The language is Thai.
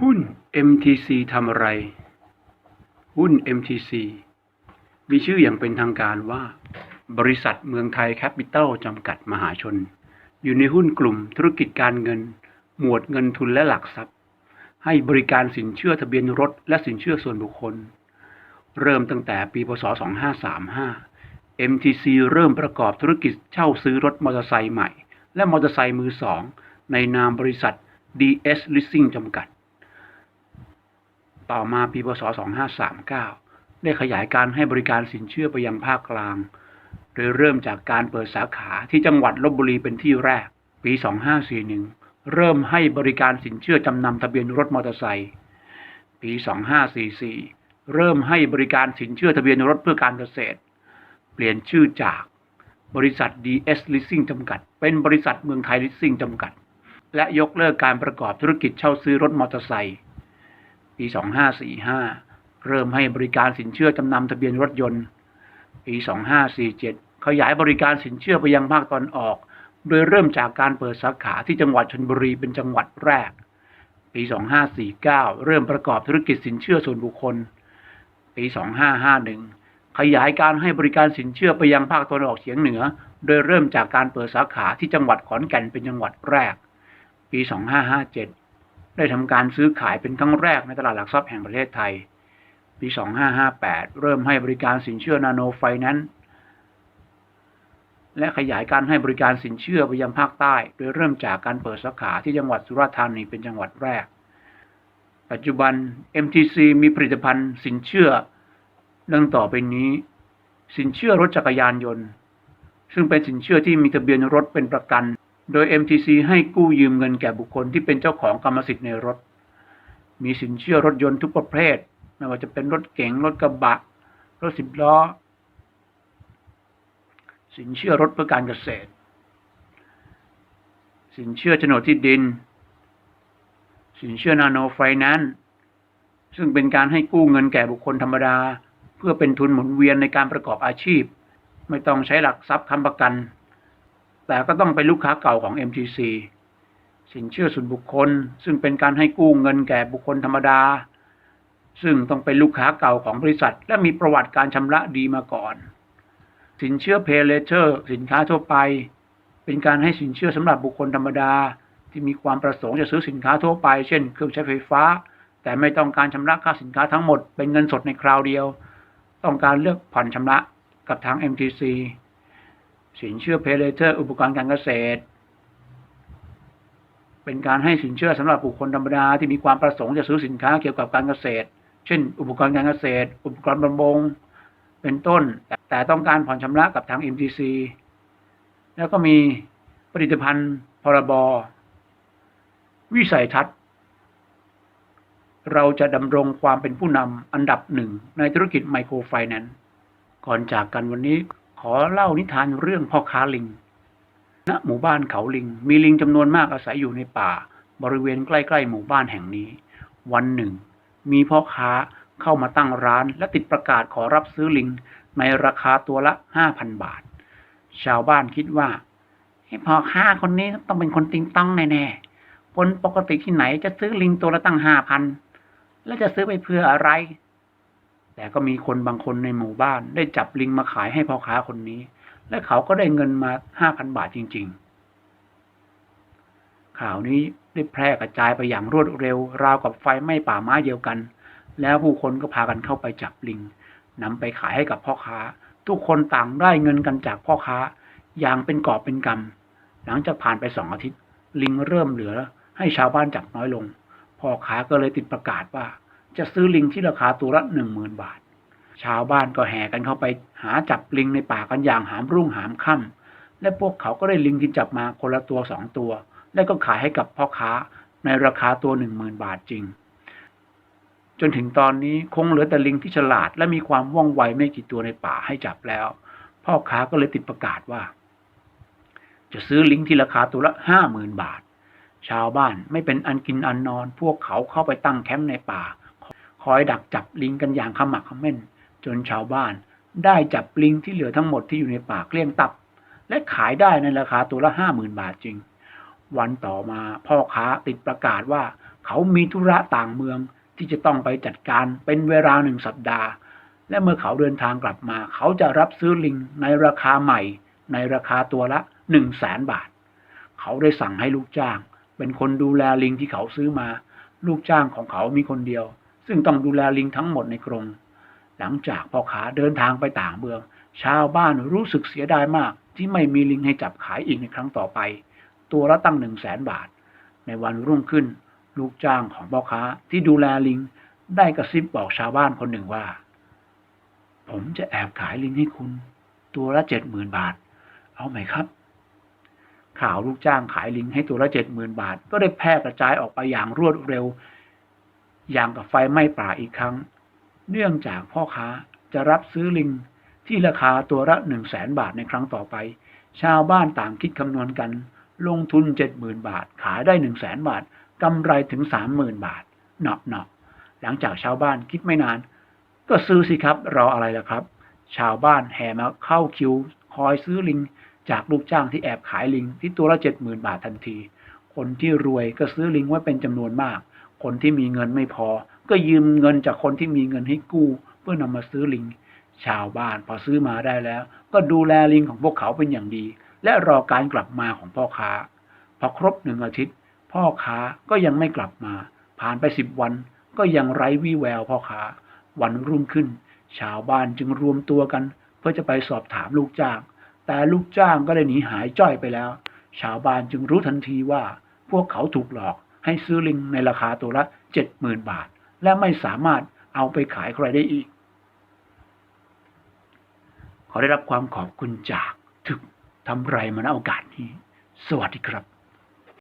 หุ้น MTC ทำอะไร หุ้น MTC มีชื่ออย่างเป็นทางการว่า บริษัทเมืองไทยแคปิตอลจำกัดมหาชน อยู่ในหุ้นกลุ่มธุรกิจการเงิน หมวดเงินทุนและหลักทรัพย์ ให้บริการสินเชื่อทะเบียนรถและสินเชื่อส่วนบุคคล เริ่มตั้งแต่ปีพศ 2535 MTC เริ่มประกอบธุรกิจเช่าซื้อรถมอเตอร์ไซค์ใหม่ และมอเตอร์ไซค์มือสอง ในนามบริษัท DS Leasing จำกัด ต่อมาปีพศ 2539 ได้ขยายการให้บริการสินเชื่อไปยังภาคกลาง โดยเริ่มจากการเปิดสาขาที่จังหวัดลบบุรีเป็นที่แรก ปี 2541 เริ่มให้บริการสินเชื่อจำนำทะเบียนรถมอเตอร์ไซค์ ปี 2544 เริ่มให้บริการสินเชื่อทะเบียนรถเพื่อการเกษตร เปลี่ยนชื่อจากบริษัท DS Leasing จำกัด เป็นบริษัทเมืองไทย Leasing จำกัด และยกเลิกการประกอบธุรกิจเช่าซื้อรถมอเตอร์ไซค์ ปี2545 เริ่มให้บริการสินเชื่อจำนำทะเบียนรถยนต์ ปี 2547 ขยายบริการสินเชื่อไปยังภาคตอนออก โดยเริ่มจากการเปิดสาขาที่จังหวัดชลบุรีเป็นจังหวัดแรก ปี 2549 เริ่มประกอบธุรกิจสินเชื่อส่วนบุคคล ปี 2551 ขยายการให้บริการสินเชื่อไปยังภาคตะวันออกเฉียงเหนือ โดยเริ่มจากการเปิดสาขาที่จังหวัดขอนแก่นเป็นจังหวัดแรก ปี 2557 ได้ทำการซื้อขายเป็นครั้งแรกในตลาดหลักทรัพย์แห่งประเทศไทย ปี 2558 เริ่มให้บริการสินเชื่อนาโนไฟแนนซ์และขยายการให้บริการสินเชื่อไปยังภาคใต้ โดยเริ่มจากการเปิดสาขาที่จังหวัดสุราษฎร์ธานีเป็นจังหวัดแรก ปัจจุบัน MTC มีผลิตภัณฑ์สินเชื่อดังต่อไปนี้ สินเชื่อรถจักรยานยนต์ ซึ่งเป็นสินเชื่อที่มีทะเบียนรถเป็นประกัน โดย MTC ให้กู้ยืมเงินแก่บุคคลที่เป็นเจ้าของกรรมสิทธิ์ในรถ มีสินเชื่อรถยนต์ทุกประเภท ไม่ว่าจะเป็นรถเก๋ง รถกระบะ รถสิบล้อ สินเชื่อรถเพื่อการเกษตร สินเชื่อโฉนดที่ดิน สินเชื่อนาโนไฟแนนซ์ ซึ่งเป็นการให้กู้เงินแก่บุคคลธรรมดา เพื่อเป็นทุนหมุนเวียนในการประกอบอาชีพ ไม่ต้องใช้หลักทรัพย์ค้ำประกัน แต่ก็ต้องเป็นลูกค้าเก่าของ MTC สินเชื่อส่วนบุคคล ซึ่งเป็นการให้กู้เงินแก่บุคคลธรรมดา ซึ่งต้องเป็นลูกค้าเก่าของบริษัท และมีประวัติการชำระดีมาก่อน สินเชื่อ Pay Later สินค้าทั่วไป เป็นการให้สินเชื่อสำหรับบุคคลธรรมดา ที่มีความประสงค์จะซื้อสินค้าทั่วไป เช่น เครื่องใช้ไฟฟ้า แต่ไม่ต้องการชำระค่าสินค้าทั้งหมด เป็นเงินสดในคราวเดียว ต้องการเลือกผ่อนชำระกับทาง MTC สินเชื่อ Pay Later อุปกรณ์การเกษตร เป็นการให้สินเชื่อสำหรับบุคคลธรรมดาที่มีความประสงค์จะซื้อสินค้าเกี่ยวกับการเกษตร เช่น อุปกรณ์การเกษตร อุปกรณ์ประมง เป็นต้น แต่ต้องการผ่อนชำระกับทาง MTC แล้วก็มีผลิตภัณฑ์พรบวิสัยทัศน์เราจะดำรงความเป็นผู้นำอันดับหนึ่งในธุรกิจไมโครไฟแนนซ์ก่อนจากกันวันนี้ ขอเล่านิทานเรื่องพ่อค้าลิงณหมู่บ้านเขาลิง มีลิงจำนวนมากอาศัยอยู่ในป่า บริเวณใกล้ๆหมู่บ้านแห่งนี้ วันหนึ่ง มีพ่อค้าเข้ามาตั้งร้าน และติดประกาศขอรับซื้อลิง ในราคาตัวละห้าพันบาท ชาวบ้านคิดว่าให้พ่อค้าคนนี้ต้องเป็นคนติงต้องแน่ๆคนปกติที่ไหนจะซื้อลิงตัวละตั้งห้าพันแล้วจะซื้อไปเพื่ออะไร แต่ก็มีคนบางคนในหมู่บ้าน ได้จับลิงมาขายให้พ่อค้าคนนี้ และเขาก็ได้เงินมาห้าพันบาทจริง ๆ ข่าวนี้ได้แพร่กระจายไปอย่างรวดเร็ว ราวกับไฟไหม้ป่าไม้เดียวกัน แล้วผู้คนก็พากันเข้าไปจับลิงนำไปขายให้กับพ่อค้า ทุกคนต่างได้เงินกันจากพ่อค้า อย่างเป็นกอบเป็นกำหลังจากผ่านไปสองอาทิตย์ ลิงเริ่มเหลือให้ชาวบ้านจับน้อยลงพ่อค้าก็เลยติดประกาศว่า จะซื้อลิงที่ราคาตัวละหนึ่งหมื่นบาท ชาวบ้านก็แห่กันเข้าไปหาจับลิงในป่ากันอย่างหามรุ่งหามค่ำและพวกเขาก็ได้ลิงที่จับมาคนละตัวสองตัว และก็ขายให้กับพ่อค้าในราคาตัวหนึ่งหมื่นบาทจริง จนถึงตอนนี้คงเหลือแต่ลิงที่ฉลาด และมีความว่องไวไม่กี่ตัวในป่าให้จับแล้ว พ่อค้าก็เลยติดประกาศว่า จะซื้อลิงที่ราคาตัวละห้าหมื่นบาทชาวบ้านไม่เป็นอันกินอันนอน พวกเขาเข้าไปตั้งแคมป์ในป่า คอยดักจับลิงกันอย่างขมักขม้น จนชาวบ้าน ได้จับลิงที่เหลือทั้งหมดที่อยู่ในป่าเกลี้ยงตับ และขายได้ในราคาตัวละห้าหมื่นบาทจริง วันต่อมาพ่อค้าติดประกาศว่าเขามีธุระต่างเมืองที่จะต้องไปจัดการเป็นเวลาหนึ่งสัปดาห์ และเมื่อเขาเดินทางกลับมา เขาจะรับซื้อลิงในราคาใหม่ ในราคาตัวละหนึ่งแสนบาท เขาได้สั่งให้ลูกจ้าง เป็นคนดูแลลิงที่เขาซื้อมา ลูกจ้างของเขามีคนเดียว ซึ่งต้องดูแลลิงทั้งหมดในกรง หลังจากพ่อค้าเดินทางไปต่างเมือง ชาวบ้านรู้สึกเสียดายมากที่ไม่มีลิงให้จับขายอีกในครั้งต่อไป ตัวละตั้งหนึ่งแสนบาท ในวันรุ่งขึ้น ลูกจ้างของพ่อค้าที่ดูแลลิง ได้กระซิบบอกชาวบ้านคนหนึ่งว่า ผมจะแอบขายลิงให้คุณ ตัวละเจ็ดหมื่นบาท เอาไหมครับ ข่าวลูกจ้างขายลิงให้ตัวละเจ็ดหมื่นบาท ก็ได้แพร่กระจายออกไปอย่างรวดเร็ว อย่างกับไฟไหม้ป่าอีกครั้ง เนื่องจากพ่อค้าจะรับซื้อลิงที่ราคาตัวละหนึ่งแสนบาทในครั้งต่อไป ชาวบ้านต่างคิดคำนวณกัน ลงทุนเจ็ดหมื่นบาท ขายได้หนึ่งแสนบาทกำไรถึงสามหมื่นบาทเนาะเนาะหลังจากชาวบ้านคิดไม่นาน ก็ซื้อสิครับรออะไรล่ะครับ ชาวบ้านแห่มาเข้าคิว คอยซื้อลิง จากลูกจ้างที่แอบขายลิง ที่ตัวละเจ็ดหมื่นบาททันที คนที่รวยก็ซื้อลิงไว้เป็นจำนวนมาก คนที่มีเงินไม่พอ ก็ยืมเงินจากคนที่มีเงินให้กู้ เพื่อนำมาซื้อลิง ชาวบ้านพอซื้อมาได้แล้ว ก็ดูแลลิงของพวกเขาเป็นอย่างดี และรอการกลับมาของพ่อค้า พอครบหนึ่งอาทิตย์ พ่อค้าก็ยังไม่กลับมา ผ่านไปสิบวัน ก็ยังไร้วี่แววพ่อค้า วันรุ่งขึ้น ชาวบ้านจึงรวมตัวกัน เพื่อจะไปสอบถามลูกจ้าง แต่ลูกจ้างก็ได้หนีหายจ้อยไปแล้ว ชาวบ้านจึงรู้ทันทีว่า พวกเขาถูกหลอก ให้ซื้อลิงในราคาตัวละเจ็ดหมื่นบาท และไม่สามารถเอาไปขายใครได้อีก ขอได้รับความขอบคุณจากถึกทำไรมาณโอกาสนี้ สวัสดีครับ